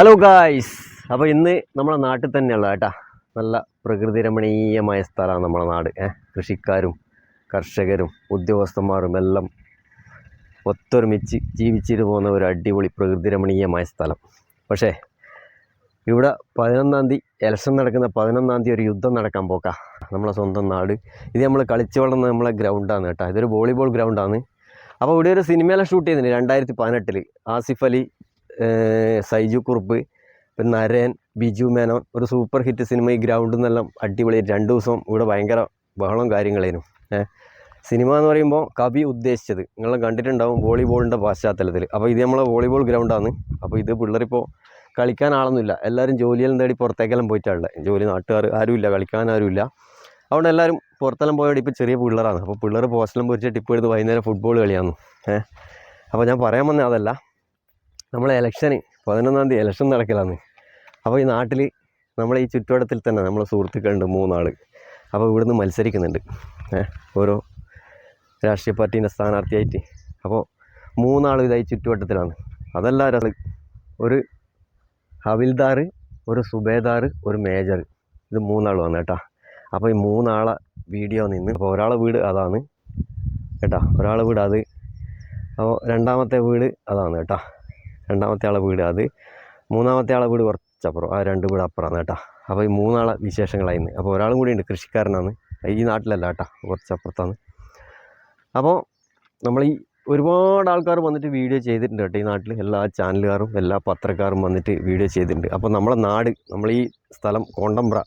Hello guys അപ്പോൾ ഇന്ന് നമ്മളെ നാട്ടിൽ തന്നെയുള്ള കേട്ടാ നല്ല പ്രകൃതി രമണീയമായ സ്ഥലമാണ് നമ്മുടെ നാട്. ഏഹ് കൃഷിക്കാരും കർഷകരും ഉദ്യോഗസ്ഥന്മാരും എല്ലാം ഒത്തൊരുമിച്ച് ജീവിച്ചിട്ട് പോകുന്ന ഒരു അടിപൊളി പ്രകൃതി രമണീയമായ സ്ഥലം. പക്ഷേ ഇവിടെ പതിനൊന്നാം തീയതി ഇലക്ഷൻ നടക്കുന്ന പതിനൊന്നാം തീയതി ഒരു യുദ്ധം നടക്കാൻ പോക്കാ. നമ്മളെ സ്വന്തം നാട്. ഇത് നമ്മൾ കളിച്ചു വളർന്ന നമ്മളെ ഗ്രൗണ്ടാണ് കേട്ടോ. ഇതൊരു വോളിബോൾ ഗ്രൗണ്ടാണ്. അപ്പോൾ ഇവിടെ ഒരു സിനിമയെല്ലാം ഷൂട്ട് ചെയ്തിട്ടുണ്ട് രണ്ടായിരത്തി പതിനെട്ടിൽ ആസിഫ് അലി സൈജു കുറുപ്പ് പിന്നെ നരേൻ ബിജു മേനോൻ ഒരു സൂപ്പർ ഹിറ്റ് സിനിമ ഈ ഗ്രൗണ്ടിൽ നിന്നെല്ലാം അടിപൊളി രണ്ട് ദിവസം ഇവിടെ ഭയങ്കര ബഹളം കാര്യങ്ങളേനും ഏഹ് സിനിമ എന്ന് പറയുമ്പോൾ കവി ഉദ്ദേശിച്ചത് നിങ്ങൾ കണ്ടിട്ടുണ്ടാവും വോളിബോളിന്റെ പശ്ചാത്തലത്തിൽ. അപ്പോൾ ഇത് നമ്മളെ വോളിബോൾ ഗ്രൗണ്ടാണ്. അപ്പോൾ ഇത് പിള്ളേരിപ്പോൾ കളിക്കാൻ ആളൊന്നുമില്ല. എല്ലാവരും ജോലിയെല്ലാം തേടി പുറത്തേക്കെല്ലാം പോയിട്ടാണുള്ളത് ജോലി നാട്ടുകാർ ആരുമില്ല കളിക്കാൻ ആരുമില്ല. അതുകൊണ്ട് എല്ലാവരും പുറത്തെല്ലാം പോയോടെ ഇപ്പോൾ ചെറിയ പിള്ളേരാണ്. അപ്പോൾ പിള്ളേർ പോസ്റ്റെല്ലാം പൊരിച്ച് ടിപ്പ് എടുത്ത് വൈകുന്നേരം ഫുട്ബോൾ കളിയാണ് ഏഹ് അപ്പോൾ ഞാൻ പറയാൻ വന്നത് അതല്ല. നമ്മളെ ഇലക്ഷന് പതിനൊന്നാം തീയതി ഇലക്ഷൻ നടക്കലാന്ന് അപ്പോൾ ഈ നാട്ടിൽ നമ്മളെ ഈ ചുറ്റുവട്ടത്തിൽ തന്നെ നമ്മളെ സുഹൃത്തുക്കളുണ്ട് മൂന്നാൾ അപ്പോൾ ഇവിടുന്ന് മത്സരിക്കുന്നുണ്ട്. ഓരോ രാഷ്ട്രീയ പാർട്ടീന്റെ സ്ഥാനാർത്ഥിയായിട്ട്. അപ്പോൾ മൂന്നാൾ ഇതായി ചുറ്റുവട്ടത്തിലാണ്. അതല്ല ഒരു ഹവിൽദാർ ഒരു സുബേദാർ ഒരു മേജർ. ഇത് മൂന്നാൾ വന്നു കേട്ടോ. അപ്പോൾ ഈ മൂന്നാളെ വീഡിയോ നിന്ന് അപ്പോൾ ഒരാളെ വീട് അതാണ് കേട്ടോ. ഒരാളെ വീട് അത്. അപ്പോൾ രണ്ടാമത്തെ വീട് അതാണ് കേട്ടോ. രണ്ടാമത്തെ ആളെ വീട് അത്. മൂന്നാമത്തെ ആളെ വീട് കുറച്ചപ്പുറം. ആ രണ്ട് വീട് അപ്പുറമാണ് കേട്ടോ. അപ്പോൾ ഈ മൂന്നാളെ വിശേഷങ്ങളായിരുന്നു അപ്പോൾ ഒരാളും കൂടി ഉണ്ട് കൃഷിക്കാരനാണ്. ഈ നാട്ടിലല്ല കേട്ടോ കുറച്ചപ്പുറത്താണ്. അപ്പോൾ നമ്മൾ ഈ ഒരുപാട് ആൾക്കാർ വന്നിട്ട് വീഡിയോ ചെയ്തിട്ടുണ്ട് കേട്ടോ ഈ നാട്ടിൽ എല്ലാ ചാനലുകാരും എല്ലാ പത്രക്കാരും വന്നിട്ട് വീഡിയോ ചെയ്തിട്ടുണ്ട്. അപ്പോൾ നമ്മളെ നാട് നമ്മൾ ഈ സ്ഥലം കോണ്ടമ്പ്ര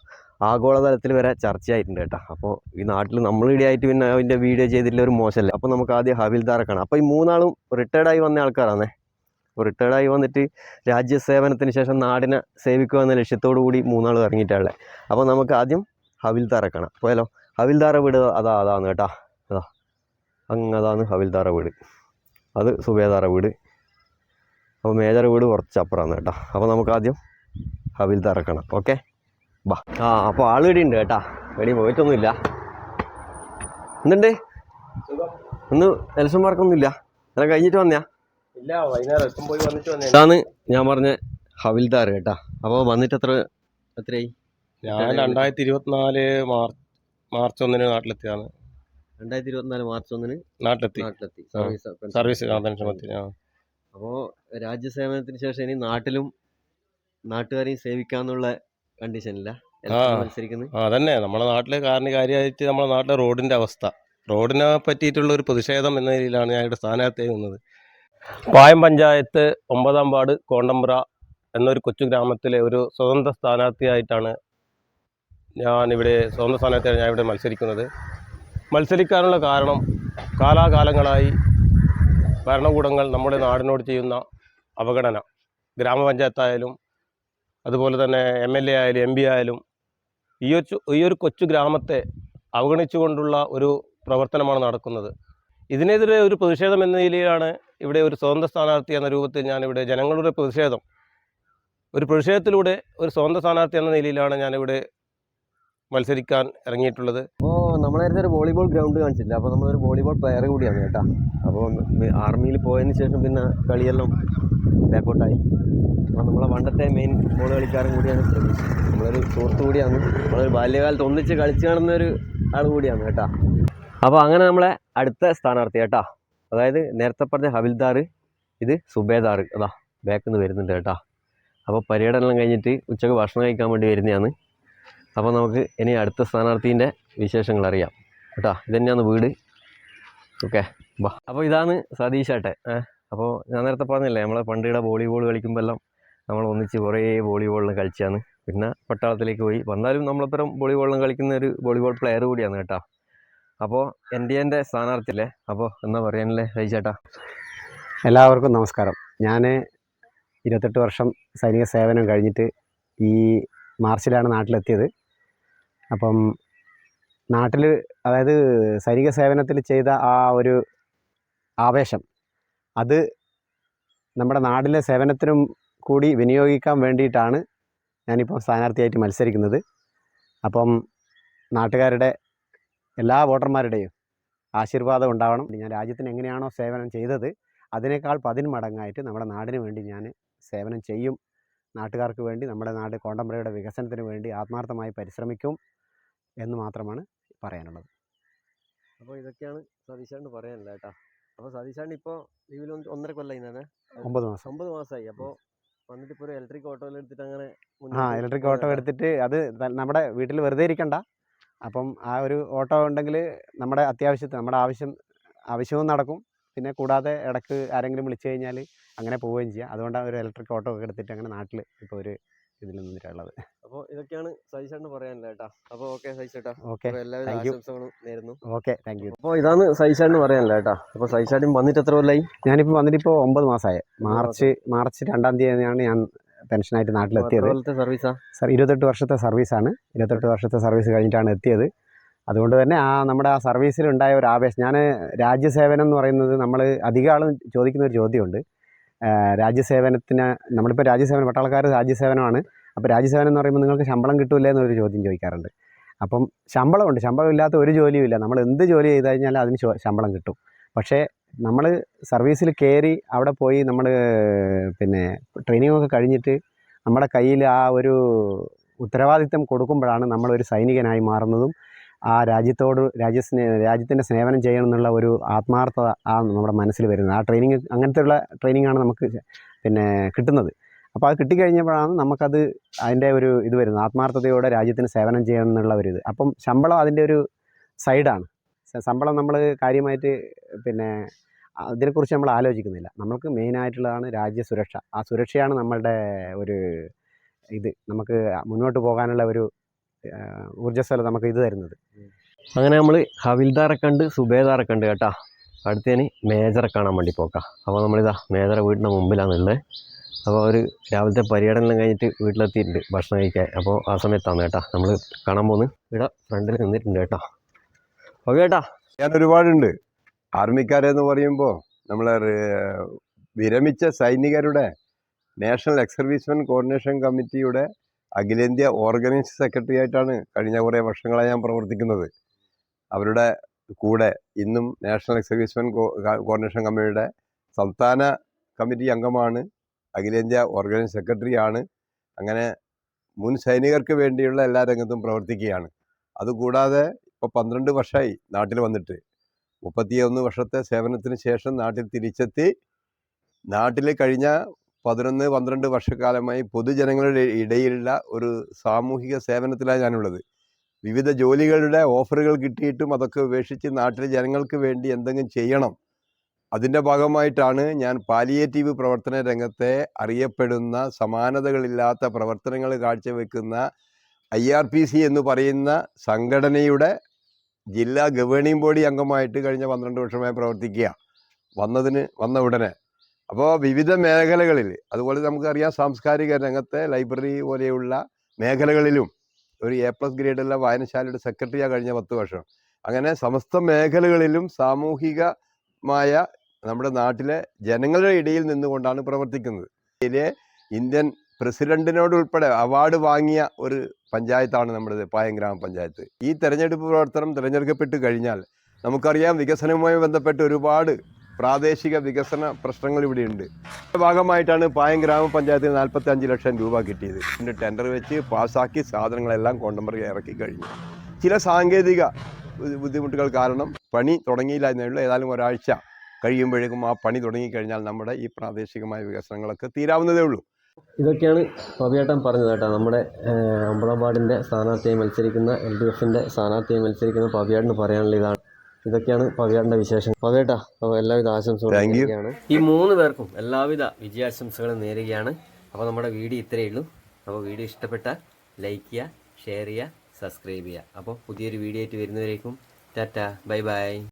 ആഗോളതലത്തിൽ വരെ ചർച്ചയായിട്ടുണ്ട് കേട്ടോ. അപ്പോൾ ഈ നാട്ടിൽ നമ്മൾ ആയിട്ട് പിന്നെ അതിന്റെ വീഡിയോ ചെയ്തിട്ടുള്ള ഒരു മോശമല്ലേ. അപ്പോൾ നമുക്ക് ആദ്യം ഹവിൽദാറെ കാണാം. അപ്പോൾ ഈ മൂന്നാളും റിട്ടയർഡായി വന്ന ആൾക്കാരാണേ. റിട്ടയർഡായി വന്നിട്ട് രാജ്യസേവനത്തിന് ശേഷം നാടിനെ സേവിക്കുക എന്ന ലക്ഷ്യത്തോടു കൂടി മൂന്നാൾ ഇറങ്ങിയിട്ടുള്ളത് അപ്പോൾ നമുക്ക് ആദ്യം ഹവിൽദാറെ കാണാം. പോയാലോ? ഹവിൽദാറെ വീട് അതാ അതാണ് കേട്ടാ. അതാ. അങ്ങ് അതാണ് ഹവിൽദാറെ വീട്. അത് സുബേദാറെ വീട്. അപ്പോൾ മേജർ വീട് കുറച്ച് അപ്പുറമാണ് കേട്ടോ. അപ്പോൾ നമുക്ക് ആദ്യം ഹവിൽദാറെ കാണാം. ഓക്കെ? ബാ. ആ അപ്പോൾ ആൾ ഇവിടെ ഉണ്ട് കേട്ടാ. വെടി പോയിട്ടൊന്നുമില്ല. എന്തുണ്ട്? ഇന്ന് എലക്ഷൻ മാർക്കൊന്നുമില്ല എല്ലാം കഴിഞ്ഞിട്ട് വന്നയാ. ഇതാണ് ഞാൻ പറഞ്ഞ ഹവിൽദാർ കേട്ടാ. അപ്പോൾ വന്നിട്ട് എത്ര എത്രയായി? ഞാൻ രണ്ടായിരത്തി ഇരുപത്തിനാല് മാർച്ച് മാർച്ച് ഒന്നിന് നാട്ടിലെത്തിയാണ് രണ്ടായിരത്തി ഇരുപത്തിനാല് മാർച്ച് ഒന്നിന് നാട്ടിലെത്തി. നാട്ടിലെത്തി. സർവീസ് സർവീസ് അപ്പോൾ രാജ്യസേവനത്തിന് ശേഷം ഇനി നാട്ടിലും നാട്ടുകാരെയും സേവിക്കാന്നുള്ള കണ്ടീഷനില്ല അതന്നെ. നമ്മുടെ നാട്ടിലെ കാരണ കാര്യമായിട്ട് നമ്മുടെ നാട്ടിലെ റോഡിന്റെ അവസ്ഥ. റോഡിനെ പറ്റിയിട്ടുള്ള ഒരു പ്രതിഷേധം എന്ന രീതിയിലാണ് ഞാൻ ഇവിടെ സ്ഥാനാർത്ഥിയായി നിന്നത്. പായം പഞ്ചായത്ത് ഒമ്പതാം വാർഡ് കോണ്ടമ്പ്ര എന്നൊരു കൊച്ചു ഗ്രാമത്തിലെ ഒരു സ്വതന്ത്ര സ്ഥാനാർത്ഥിയായിട്ടാണ് ഞാൻ ഇവിടെ സ്വതന്ത്ര സ്ഥാനാർത്ഥിയായി ഞാൻ ഇവിടെ മത്സരിക്കുന്നത്. മത്സരിക്കാനുള്ള കാരണം കാലാകാലങ്ങളായി ഭരണകൂടങ്ങൾ നമ്മുടെ നാടിനോട് ചെയ്യുന്ന അവഗണന. ഗ്രാമപഞ്ചായത്തായാലും അതുപോലെ തന്നെ എം എൽ എ ആയാലും എം പി ആയാലും ഈ ഒരു ഈ ഒരു കൊച്ചു ഗ്രാമത്തെ അവഗണിച്ചുകൊണ്ടുള്ള ഒരു പ്രവർത്തനമാണ് നടക്കുന്നത്. ഇതിനെതിരെ ഒരു പ്രതിഷേധം എന്ന നിലയിലാണ് ഇവിടെ ഒരു സ്വതന്ത്ര സ്ഥാനാർത്ഥി എന്ന രൂപത്തിൽ ഞാനിവിടെ ജനങ്ങളുടെ പ്രതിഷേധം. ഒരു പ്രതിഷേധത്തിലൂടെ ഒരു സ്വതന്ത്ര സ്ഥാനാർത്ഥി എന്ന നിലയിലാണ് ഞാനിവിടെ മത്സരിക്കാൻ ഇറങ്ങിയിട്ടുള്ളത്. അപ്പോൾ നമ്മൾ നേരത്തെ ഒരു വോളിബോൾ ഗ്രൗണ്ട് കാണിച്ചില്ല? അപ്പോൾ നമ്മളൊരു വോളിബോൾ പ്ലെയർ കൂടിയാണ് കേട്ടോ. അപ്പോൾ ആർമിയിൽ പോയതിന് ശേഷം പിന്നെ കളിയെല്ലാം ബാക്കോട്ടായി അപ്പോൾ നമ്മളെ പണ്ടത്തെ മെയിൻ ബോൾ കളിക്കാരൻ കൂടിയാണ് ശ്രമിച്ചത്. നമ്മളൊരു സുഹൃത്ത് കൂടിയാണ്. നമ്മളൊരു ബാല്യകാലത്ത് ഒന്നിച്ച് കളിച്ചു കാണുന്ന ഒരു ആൾ കൂടിയാണ് കേട്ടോ. അപ്പോൾ അങ്ങനെ നമ്മളെ അടുത്ത സ്ഥാനാർത്ഥി കേട്ടോ. അതായത് നേരത്തെ പറഞ്ഞ ഹവിൽദാർ ഇത് സുബേദാർ അതാ ബാക്കിൽ നിന്ന് വരുന്നുണ്ട് കേട്ടോ. അപ്പോൾ പര്യടനം കഴിഞ്ഞിട്ട് ഉച്ചയ്ക്ക് ഭക്ഷണം കഴിക്കാൻ വേണ്ടി വരുന്നതാണ്. അപ്പോൾ നമുക്ക് ഇനി അടുത്ത സ്ഥാനാർത്ഥീന്റെ വിശേഷങ്ങൾ അറിയാം. കേട്ടോ ഇതന്നെയാണ് വീട്. ഓക്കെ അപ്പോൾ ഇതാണ് സതീഷ് ഏട്ടൻ. അപ്പോൾ ഞാൻ നേരത്തെ പറഞ്ഞില്ലേ നമ്മളെ പണ്ടിടെ വോളിബോൾ കളിക്കുമ്പോൾ എല്ലാം നമ്മൾ ഒന്നിച്ച് കുറേ വോളിബോളിന് കളിച്ചാണ്. പിന്നെ പട്ടാളത്തിലേക്ക് പോയി. വന്നാലും നമ്മളത്തരം വോളിബോളിന് കളിക്കുന്ന ഒരു വോളിബോൾ പ്ലെയർ കൂടിയാണ് കേട്ടോ. അപ്പോൾ എൻ ഡി എന്റെ സ്ഥാനാർത്ഥിയല്ലേ? അപ്പോൾ എന്നാ പറയാനല്ലേ ഹൈചേട്ടാ എല്ലാവർക്കും നമസ്കാരം. ഞാൻ ഇരുപത്തെട്ട് വർഷം സൈനിക സേവനം കഴിഞ്ഞിട്ട് ഈ മാർച്ചിലാണ് നാട്ടിലെത്തിയത്. അപ്പം നാട്ടിൽ അതായത് സൈനിക സേവനത്തിൽ ചെയ്ത ആ ഒരു ആവേശം അത് നമ്മുടെ നാടിലെ സേവനത്തിനും കൂടി വിനിയോഗിക്കാൻ വേണ്ടിയിട്ടാണ് ഞാനിപ്പോൾ സ്ഥാനാർത്ഥിയായിട്ട് മത്സരിക്കുന്നത്. അപ്പം നാട്ടുകാരുടെ എല്ലാ വോട്ടർമാരുടെയും ആശീർവാദം ഉണ്ടാവണം. ഞാൻ രാജ്യത്തിന് എങ്ങനെയാണോ സേവനം ചെയ്തത് അതിനേക്കാൾ പതിന്മടങ്ങായിട്ട് നമ്മുടെ നാടിന് വേണ്ടി ഞാൻ സേവനം ചെയ്യും. നാട്ടുകാർക്ക് വേണ്ടി നമ്മുടെ നാട് കോണ്ടംപറയുടെ വികസനത്തിന് വേണ്ടി ആത്മാർത്ഥമായി പരിശ്രമിക്കും എന്ന് മാത്രമാണ് പറയാനുള്ളത്. അപ്പോൾ ഇതൊക്കെയാണ് സതീശാണ് പറയാനില്ല കേട്ടോ. അപ്പോൾ സതീശാണ് ഇപ്പോൾ ലീവിൽ ഒന്നര കൊല്ലം ഇന്നെ ഒമ്പത് മാസം. ഒമ്പത് മാസമായി. അപ്പോൾ വന്നിട്ട് ഇപ്പോൾ ഒരു ഇലക്ട്രിക് ഓട്ടോയിൽ എടുത്തിട്ട് അങ്ങനെ ആ ഇലക്ട്രിക് ഓട്ടോ എടുത്തിട്ട് അത് നമ്മുടെ വീട്ടിൽ വെറുതെ ഇരിക്കണ്ട. അപ്പം ആ ഒരു ഓട്ടോ ഉണ്ടെങ്കിൽ നമ്മുടെ അത്യാവശ്യത്തിന് നമ്മുടെ ആവശ്യം ആവശ്യവും നടക്കും. പിന്നെ കൂടാതെ ഇടയ്ക്ക് ആരെങ്കിലും വിളിച്ചു കഴിഞ്ഞാൽ അങ്ങനെ പോവുകയും ചെയ്യാം. അതുകൊണ്ടാണ് ഒരു ഇലക്ട്രിക് ഓട്ടോ ഒക്കെ എടുത്തിട്ട് അങ്ങനെ നാട്ടിൽ ഇപ്പോൾ ഒരു ഇതിൽ നിന്നിട്ടുള്ളത്. അപ്പോൾ ഇതൊക്കെയാണ് സതീശാണ്ട് പറയാനില്ല കേട്ടോ. അപ്പോൾ ഓക്കെ സതീശേട്ടാ. ഓക്കെ. എല്ലാവരും ഓക്കെ. Thank you. അപ്പോൾ ഇതാണ് സതീശാണ്ട് പറയാനില്ല കേട്ടോ. അപ്പോൾ സതീശാണ്ടും വന്നിട്ട് എത്ര കൊല്ലായി? ഞാനിപ്പോൾ വന്നിട്ടിപ്പോൾ ഒമ്പത് മാസമായി മാർച്ച് മാർച്ച് രണ്ടാം തീയതിയാണ് ഞാൻ പെൻഷനായിട്ട് നാട്ടിലെത്തിയത്. സാർ ഇരുപത്തെട്ട് വർഷത്തെ സർവീസാണ്. ഇരുപത്തെട്ട് വർഷത്തെ സർവീസ് കഴിഞ്ഞിട്ടാണ് എത്തിയത്. അതുകൊണ്ട് തന്നെ ആ നമ്മുടെ ആ സർവീസിലുണ്ടായ ഒരു ആവേശം. ഞാൻ രാജ്യസേവനം എന്ന് പറയുന്നത് നമ്മൾ അധികം ആളും ചോദിക്കുന്ന ഒരു ചോദ്യമുണ്ട്. രാജ്യസേവനത്തിന് നമ്മളിപ്പോൾ രാജ്യസേവനം പട്ടാളക്കാർ രാജ്യസേവനമാണ്. അപ്പോൾ രാജ്യസേവനം എന്ന് പറയുമ്പോൾ നിങ്ങൾക്ക് ശമ്പളം കിട്ടൂലേ എന്നൊരു ചോദ്യം ചോദിക്കാറുണ്ട്. അപ്പം ശമ്പളമുണ്ട്. ശമ്പളം ഇല്ലാത്ത ഒരു ജോലിയും ഇല്ല നമ്മൾ എന്ത് ജോലി ചെയ്ത് കഴിഞ്ഞാൽ അതിന് ശമ്പളം കിട്ടും. പക്ഷേ നമ്മൾ സർവീസിൽ കയറി അവിടെ പോയി നമ്മൾ പിന്നെ ട്രെയിനിങ് ഒക്കെ കഴിഞ്ഞിട്ട് നമ്മുടെ കയ്യിൽ ആ ഒരു ഉത്തരവാദിത്തം കൊടുക്കുമ്പോഴാണ് നമ്മളൊരു സൈനികനായി മാറുന്നതും ആ രാജ്യത്തോട് രാജ്യസ്നേ രാജ്യത്തിന്റെ സേവനം ചെയ്യണം എന്നുള്ള ഒരു ആത്മാർത്ഥത ആ നമ്മുടെ മനസ്സിൽ വരുന്നത്. ആ ട്രെയിനിങ് അങ്ങനത്തെയുള്ള ട്രെയിനിങ് ആണ് നമുക്ക് പിന്നെ കിട്ടുന്നത്. അപ്പോൾ അത് കിട്ടിക്കഴിഞ്ഞപ്പോഴാണ് നമുക്കത് അതിന്റെ ഒരു ഇത് വരുന്നത്. ആത്മാർത്ഥതയോടെ രാജ്യത്തിന് സേവനം ചെയ്യണം എന്നുള്ള ഒരു ഇത്. അപ്പം ശമ്പളം അതിന്റെ ഒരു സൈഡാണ് ശമ്പളം നമ്മൾ കാര്യമായിട്ട് പിന്നെ അതിനെക്കുറിച്ച് നമ്മൾ ആലോചിക്കുന്നില്ല. നമ്മൾക്ക് മെയിനായിട്ടുള്ളതാണ് രാജ്യസുരക്ഷ ആ സുരക്ഷയാണ് നമ്മളുടെ ഒരു ഇത്. നമുക്ക് മുന്നോട്ട് പോകാനുള്ള ഒരു ഊർജസ്വല നമുക്ക് ഇത് തരുന്നത്. അങ്ങനെ നമ്മൾ ഹവിൽദാറെ കണ്ട് സുബേദാറെ കണ്ട് കേട്ടാ. അടുത്തേന് മേജറെ കാണാൻ വേണ്ടി പോക്കാം. അപ്പോൾ നമ്മളിതാ മേജറെ വീടിന്റെ മുമ്പിലാണുള്ളത് അപ്പോൾ ഒരു രാവിലത്തെ പര്യടനം കഴിഞ്ഞിട്ട് വീട്ടിലെത്തിയിട്ടുണ്ട് ഭക്ഷണം കഴിക്കാൻ. അപ്പോൾ ആ സമയത്താണ് കേട്ടോ നമ്മൾ കാണാൻ പോകുന്നത് ഇവിടെ ഫ്രണ്ടിൽ നിന്നിട്ടുണ്ട് കേട്ടോ. ഓക്കെ കേട്ടാ ഞാൻ ഒരുപാടുണ്ട് ആർമിക്കാരെന്ന് പറയുമ്പോൾ നമ്മളെ വിരമിച്ച സൈനികരുടെ നാഷണൽ എക്സ് കോർഡിനേഷൻ കമ്മിറ്റിയുടെ അഖിലേന്ത്യാ ഓർഗനൈസ് സെക്രട്ടറി ആയിട്ടാണ് കഴിഞ്ഞ കുറേ വർഷങ്ങളായി ഞാൻ പ്രവർത്തിക്കുന്നത്. അവരുടെ കൂടെ ഇന്നും നാഷണൽ എക്സ് കോർഡിനേഷൻ കമ്മിറ്റിയുടെ സംസ്ഥാന കമ്മിറ്റി അംഗമാണ് അഖിലേന്ത്യാ ഓർഗനൈസ് സെക്രട്ടറിയാണ്. അങ്ങനെ മുൻ സൈനികർക്ക് വേണ്ടിയുള്ള എല്ലാ രംഗത്തും പ്രവർത്തിക്കുകയാണ്. അതുകൂടാതെ ഇപ്പോൾ പന്ത്രണ്ട് വർഷമായി നാട്ടിൽ വന്നിട്ട്. മുപ്പത്തിയൊന്ന് വർഷത്തെ സേവനത്തിന് ശേഷം നാട്ടിൽ തിരിച്ചെത്തി. നാട്ടിൽ കഴിഞ്ഞ പതിനൊന്ന് പന്ത്രണ്ട് വർഷക്കാലമായി പൊതുജനങ്ങളുടെ ഇടയിലുള്ള ഒരു സാമൂഹിക സേവനത്തിലാണ് ഞാനുള്ളത്. വിവിധ ജോലികളുടെ ഓഫറുകൾ കിട്ടിയിട്ടും അതൊക്കെ ഉപേക്ഷിച്ച് നാട്ടിലെ ജനങ്ങൾക്ക് വേണ്ടി എന്തെങ്കിലും ചെയ്യണം. അതിന്റെ ഭാഗമായിട്ടാണ് ഞാൻ പാലിയേറ്റീവ് പ്രവർത്തന രംഗത്തെ അറിയപ്പെടുന്ന സമാനതകളില്ലാത്ത പ്രവർത്തനങ്ങൾ കാഴ്ചവെക്കുന്ന ഐ ആർ പി സി എന്ന് പറയുന്ന സംഘടനയുടെ ജില്ലാ ഗവേണിംഗ് ബോഡി അംഗമായിട്ട് കഴിഞ്ഞ പന്ത്രണ്ട് വർഷമായി പ്രവർത്തിക്കുക. വന്നതിന് വന്ന ഉടനെ. അപ്പോൾ വിവിധ മേഖലകളിൽ അതുപോലെ നമുക്കറിയാം സാംസ്കാരിക രംഗത്തെ ലൈബ്രറി പോലെയുള്ള മേഖലകളിലും ഒരു എ പ്ലസ് ഗ്രേഡുള്ള വായനശാലയുടെ സെക്രട്ടറിയാണ് കഴിഞ്ഞ പത്ത് വർഷം. അങ്ങനെ സമസ്ത മേഖലകളിലും സാമൂഹികമായ നമ്മുടെ നാട്ടിലെ ജനങ്ങളുടെ ഇടയിൽ നിന്നുകൊണ്ടാണ് പ്രവർത്തിക്കുന്നത്. ഇതിലെ ഇന്ത്യൻ പ്രസിഡന്റിനോട് ഉൾപ്പെടെ അവാർഡ് വാങ്ങിയ ഒരു പഞ്ചായത്താണ് നമ്മുടെ പായം ഗ്രാമപഞ്ചായത്ത്. ഈ തെരഞ്ഞെടുപ്പ് പ്രവർത്തനം തിരഞ്ഞെടുക്കപ്പെട്ട് കഴിഞ്ഞാൽ നമുക്കറിയാം വികസനവുമായി ബന്ധപ്പെട്ട് ഒരുപാട് പ്രാദേശിക വികസന പ്രശ്നങ്ങൾ ഇവിടെയുണ്ട്. ഭാഗമായിട്ടാണ് പായം ഗ്രാമപഞ്ചായത്തിന് നാൽപ്പത്തി അഞ്ച് ലക്ഷം രൂപ കിട്ടിയത്. ഇതിന്റെ ടെൻഡർ വെച്ച് പാസ്സാക്കി സാധനങ്ങളെല്ലാം കോണ്ടംബറി ഇറക്കി കഴിഞ്ഞു. ചില സാങ്കേതിക ബുദ്ധിമുട്ടുകൾ കാരണം പണി തുടങ്ങിയില്ല എന്നുള്ള ഏതായാലും ഒരാഴ്ച കഴിയുമ്പോഴേക്കും ആ പണി തുടങ്ങിക്കഴിഞ്ഞാൽ നമ്മുടെ ഈ പ്രാദേശികമായ വികസനങ്ങളൊക്കെ തീരാവുന്നതേ ഉള്ളൂ ഇതൊക്കെയാണ് പവിയേട്ടൻ പറഞ്ഞത് കേട്ടോ. നമ്മുടെ ഏഹ്, സ്ഥാനാർത്ഥിയെ വാർഡിന്റെ സ്ഥാനാർത്ഥിയായി മത്സരിക്കുന്ന എൽ ഡി എഫിന്റെ സ്ഥാനാർത്ഥിയായി മത്സരിക്കുന്ന പവിയേട്ടന് പറയാനുള്ള ഇതാണ്. ഇതൊക്കെയാണ് പവിയേട്ടന്റെ വിശേഷം പവിയേട്ടാ അപ്പോൾ എല്ലാവിധ ആശംസകളും. ഈ മൂന്ന് പേർക്കും എല്ലാവിധ വിജയാശംസകളും നേരുകയാണ്. അപ്പോൾ നമ്മുടെ വീഡിയോ ഇത്രയേ ഉള്ളൂ. അപ്പോൾ വീഡിയോ ഇഷ്ടപ്പെട്ടാൽ ലൈക്ക് ചെയ്യുക ഷെയർ ചെയ്യുക സബ്സ്ക്രൈബ് ചെയ്യുക. അപ്പോൾ പുതിയൊരു വീഡിയോ ആയിട്ട് വരുന്നവരേക്കും ടാറ്റ ബൈ ബൈ.